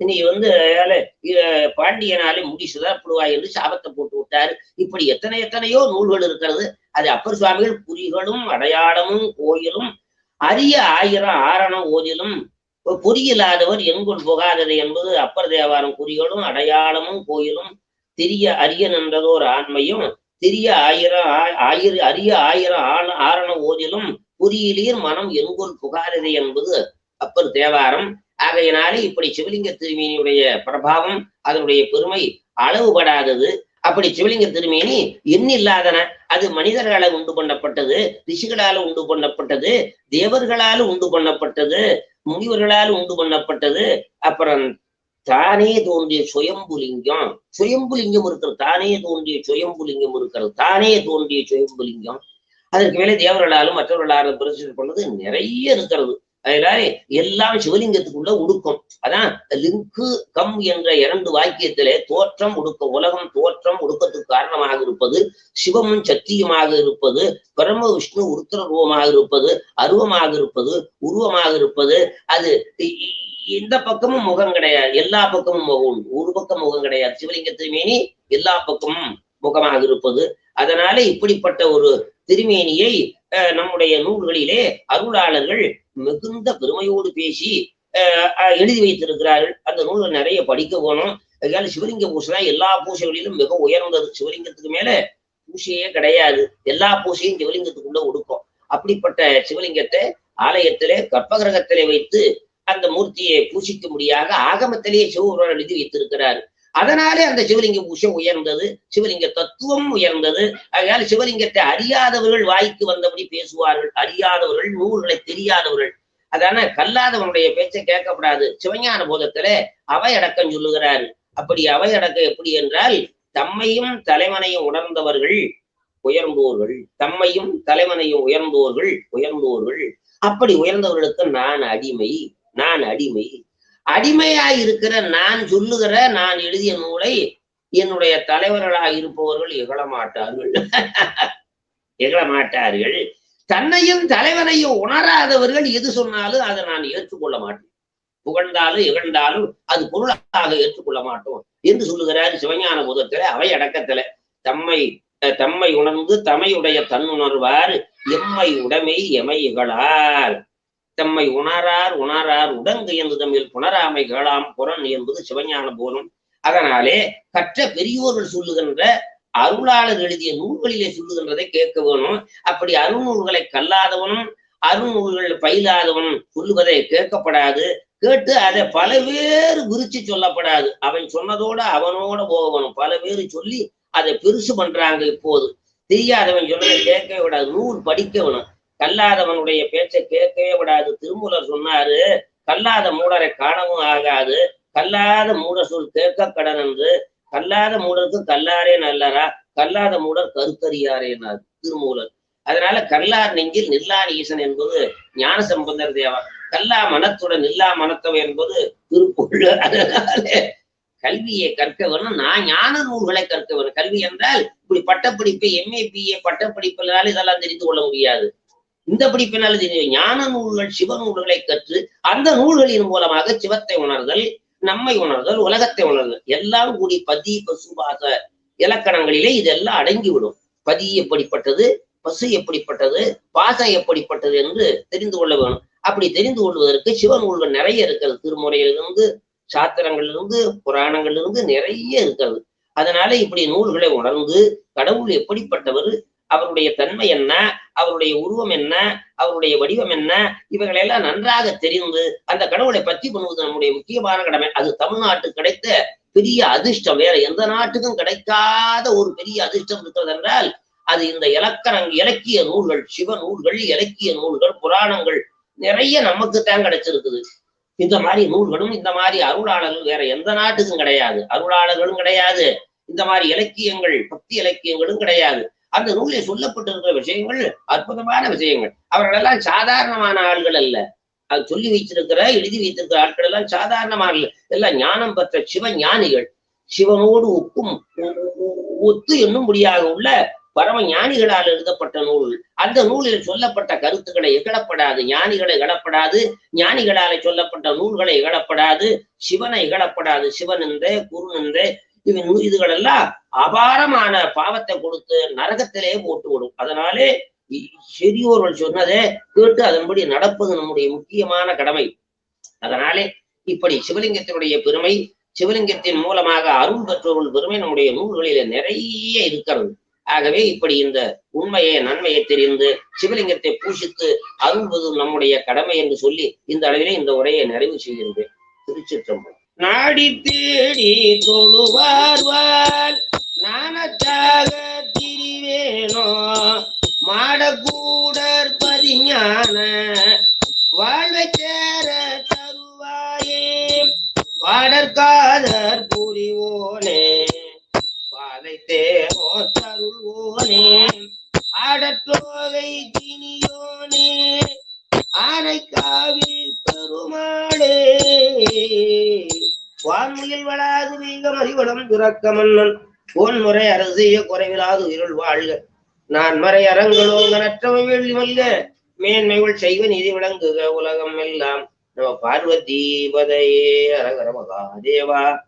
நீ வந்து பாண்டியனாலே முடிசுதா சிதறப்படுவாய் என்று சாபத்தை போட்டு விட்டாரு. இப்படி எத்தனை எத்தனையோ நூல்கள் இருக்கிறது. அது அப்பர் சுவாமிகள் குறிகளும் அடையாளமும் கோயிலும் அரிய ஆயிரம் ஆரணம் ஓதிலும் பொறியில்லாதவர் எங்குள் புகாதது என்பது அப்பர் தேவாரம் குறிகளும் அடையாளமும் கோயிலும் தெரிய அரிய நின்றதோர் ஆண்மையும் தெரிய ஆயிரம் ஆ- ஆயிர அரிய ஆயிரம் ஆண ஆரண ஓதிலும் குறியிலீர் மனம் எங்குள் புகாரது என்பது அப்பர் தேவாரம். ஆகையினாலே இப்படி சிவலிங்க திருமேனியுடைய பிரபாவம் அதனுடைய பெருமை அளவுபடாதது. அப்படி சிவலிங்க திருமேனி எண்ணில்லாதன அது மனிதர்களால் உண்டு பண்ணப்பட்டது ரிஷிகளால் உண்டு பண்ணப்பட்டது தேவர்களால் உண்டு பண்ணப்பட்டது முனிவர்களால் உண்டு பண்ணப்பட்டது. அப்புறம் தானே தோன்றிய சுயம்புலிங்கம் சுயம்புலிங்கம் இருக்கிறது தானே தோன்றிய சுயம்புலிங்கம் இருக்கிறது தானே தோன்றிய சுயம்புலிங்கம். அதற்கு மேலே தேவர்களாலும் மற்றவர்களாலும் பிரசித்தி பண்ணது நிறைய இருக்கிறது. அதனால எல்லாம் சிவலிங்கத்துக்குள்ள உடுக்கும். அதான் லிங்கு கம் என்ற இரண்டு வாக்கியத்திலே தோற்றம் உடுக்கம் உலகம் தோற்றம் உடுக்கத்துக்கு காரணமாக இருப்பது சிவமும் சத்தியமாக இருப்பது பிரம்ம விஷ்ணு உருத்திர ரூபமாக இருப்பது அருவமாக இருப்பது உருவமாக இருப்பது. அது எந்த இந்த பக்கமும் முகம் கிடையாது. எல்லா பக்கமும் முகம் உண்டு ஒரு பக்கம் முகம் கிடையாது. சிவலிங்க திருமேனி எல்லா பக்கமும் முகமாக இருப்பது. அதனால இப்படிப்பட்ட ஒரு திருமேனியை நம்முடைய நூல்களிலே அருளாளர்கள் மிகுந்த பெருமையோடு பேசி எழுதி வைத்திருக்கிறார்கள். அந்த நூல்கள் நிறைய படிக்க போனோம். அதனால சிவலிங்க பூசை எல்லா பூசைகளிலும் மிக உயர்ந்தது. சிவலிங்கத்துக்கு மேல பூசையே கிடையாது. எல்லா பூசையும் சிவலிங்கத்துக்குள்ள ஒடுக்கும். அப்படிப்பட்ட சிவலிங்கத்தை ஆலயத்திலே கற்பகிரகத்திலே வைத்து அந்த மூர்த்தியை பூசிக்க முடியாத ஆகமத்திலேயே சிவபுரான் எழுதி வைத்திருக்கிறார். அதனாலே அந்த சிவலிங்க உஷம் உயர்ந்தது. சிவலிங்க தத்துவம் உயர்ந்தது. அதனால சிவலிங்கத்தை அறியாதவர்கள் வாய்க்கு வந்தபடி பேசுவார்கள். அறியாதவர்கள் நூல்களை தெரியாதவர்கள். அதான கல்லாதவனுடைய பேச்சை கேட்கப்படாது சிவஞான போதத்துல அவை அடக்கம் சொல்லுகிறாரு. அப்படி அவை அடக்கம் எப்படி என்றால் தம்மையும் தலைவனையும் உணர்ந்தவர்கள் உயர்ந்தோர்கள். தம்மையும் தலைவனையும் உயர்ந்தோர்கள் உயர்ந்தோர்கள். அப்படி உயர்ந்தவர்களுக்கு நான் அடிமை நான் அடிமை. அடிமையா இருக்கிற நான் சொல்லுகிற நான் எழுதிய நூலை என்னுடைய தலைவர்களாக இருப்பவர்கள் இகழ மாட்டார்கள். இகழ மாட்டார்கள். தன்னையும் தலைவனையும் உணராதவர்கள் எது சொன்னாலும் அதை நான் ஏற்றுக்கொள்ள மாட்டேன். புகழ்ந்தாலும் இகழ்ந்தாலும் அது பொருளாக ஏற்றுக்கொள்ள மாட்டோம் என்று சொல்லுகிறார் சிவஞான புதத்துல அவை அடக்கத்துல. தம்மை தம்மை உணர்ந்து தமையுடைய தன்னுணர்வார் எம்மை உடைமை எமை இகழார். தம்மை உணரார் உணரார் உடங்கையந்து தம்மில் புனராமை கேளாம். புறன் என்பது சிவஞான போலும். அதனாலே கற்ற பெரியோர்கள் சொல்லுகின்ற அருளாளர் எழுதிய நூல்களிலே சொல்லுகின்றதை கேட்க வேணும். அப்படி அருநூல்களை கல்லாதவனும் அருநூல்கள் பயிலாதவனும் சொல்லுவதை கேட்கப்படாது. கேட்டு அதை பல பேர் விரிச்சு சொல்லப்படாது. அவன் சொன்னதோட அவனோட போகணும். பல பேர் சொல்லி அதை பெருசு பண்றாங்க இப்போது. தெரியாதவன் சொன்னதை கேட்க விடாது நூல் படிக்க வேணும். கல்லாதவனுடைய பேச்சை கேட்கவே விடாது. திருமூலர் சொன்னாரு கல்லாத மூடரை காணவும் ஆகாது. கல்லாத மூட சொல் கேட்க கடன் என்று. கல்லாத மூடருக்கு கல்லாரே நல்லரா கல்லாத மூடர் கருத்தறியாரே திருமூலர். அதனால கல்லார் நெஞ்சில் நில்லான் ஈசன் என்பது ஞான சம்பந்தர் தேவா. கல்லா மனத்துடன் நில்லா மனத்தவை என்பது திருக்குறள் அதனால கல்வியை கற்க வேணும் நான் ஞான நூல்களை கற்க வேணும் கல்வி என்றால் இப்படி பட்டப்படிப்பு எம்ஏ பிஏ பட்டப்படிப்புனால இதெல்லாம் தெரிந்து கொள்ள முடியாது. இந்த படிப்பினால் தெரியும் ஞான நூல்கள் சிவ நூல்களை கற்று அந்த நூல்களின் மூலமாக சிவத்தை உணர்தல் நம்மை உணர்தல் உலகத்தை உணர்தல் எல்லாம் கூடி பதி பசுபாச இலக்கணங்களிலே இதெல்லாம் அடங்கிவிடும். பதி எப்படிப்பட்டது பசு எப்படிப்பட்டது பாசம் எப்படிப்பட்டது என்று தெரிந்து கொள்ள வேணும். அப்படி தெரிந்து கொள்வதற்கு சிவ நூல்கள் நிறைய இருக்கிறது. திருமுறையிலிருந்து சாத்திரங்களிலிருந்து புராணங்களிலிருந்து நிறைய இருக்கிறது. அதனால இப்படி நூல்களை உணர்ந்து கடவுள் எப்படிப்பட்டவர் அவருடைய தன்மை என்ன? அவருடைய உருவம் என்ன? அவருடைய வடிவம் என்ன? இவைகளெல்லாம் நன்றாக தெரிந்து அந்த கடவுளை பற்றி பண்ணுவது நம்முடைய முக்கியமான கடமை. அது தமிழ்நாட்டுக்கு கிடைத்த பெரிய அதிர்ஷ்டம். வேற எந்த நாட்டுக்கும் கிடைக்காத ஒரு பெரிய அதிர்ஷ்டம் இருக்கிறது என்றால் அது இந்த இலக்கணங் இலக்கிய நூல்கள் சிவ நூல்கள் இலக்கிய நூல்கள் புராணங்கள் நிறைய நமக்கு தான் கிடைச்சிருக்குது. இந்த மாதிரி நூல்களும் இந்த மாதிரி அருளாளர்கள் வேற எந்த நாட்டுக்கும் கிடையாது. அருளாளர்களும் கிடையாது. இந்த மாதிரி இலக்கியங்கள் பக்தி இலக்கியங்களும் கிடையாது. அந்த நூலில் சொல்லப்பட்டிருக்கிற விஷயங்கள் அற்புதமான விஷயங்கள். அவர்கள் எல்லாம் சாதாரணமான ஆள்கள் அல்ல. அது சொல்லி வைத்திருக்கிற எழுதி வைத்திருக்கிற ஆட்கள் எல்லாம் சாதாரணமான எல்லாம் ஞானம் பெற்ற சிவ ஞானிகள் சிவனோடு ஒக்கும் ஒத்து என்னும் ஒத்து என்னும்படியாக உள்ள பரம ஞானிகளால் எழுதப்பட்ட நூல். அந்த நூலில் சொல்லப்பட்ட கருத்துக்களை இகழப்படாது ஞானிகளை இகழப்படாது ஞானிகளாலே சொல்லப்பட்ட நூல்களை இகழப்படாது சிவனை இகழப்படாது சிவன் என்றே குரு என்றே இவன் இதுகள் எல்லாம் அபாரமான பாவத்தை கொடுத்து நரகத்திலே போட்டு விடும் அதனாலே பெரியோர்கள் சொன்னதை கேட்டு அதன்படி நடப்பது நம்முடைய முக்கியமான கடமை. அதனாலே இப்படி சிவலிங்கத்தினுடைய பெருமை சிவலிங்கத்தின் மூலமாக அருள் பெற்றோர்கள் பெருமை நம்முடைய நூல்களில நிறைய இருக்கிறது. ஆகவே இப்படி இந்த உண்மையை நன்மையை தெரிந்து சிவலிங்கத்தை பூஷித்து அருள்வது நம்முடைய கடமை என்று சொல்லி இந்த அளவிலே இந்த உரையை நிறைவு செய்கிறது. திருச்சிற்றம்பலம். நாடி தேடி தொழுவார்வால் நாணத்தாக திரிவேனோ? மாடக்கூடர் பதிஞான வாழ்வை சேர தருவாயே. பாடற்காதர் புரிவோனே. பாதை தேவோ தருள்வோனே. ஆடற்றோகை தினியோனே ஆனைக்காவில் பெருமாளே வான்முகில் வளாது வீங்கம் அறிவளம் துறக்க மன்னன். பொன்முறை அரசிய குறைவிலாது இருள் வாழ்க. நான் மறை அரங்களோங்க நற்றவை வல்ல மல்க. மேன்மைகள் செய்வ நிதி விளங்குக உலகம் எல்லாம். நம பார்வதி பதையே அரகர மகாதேவா.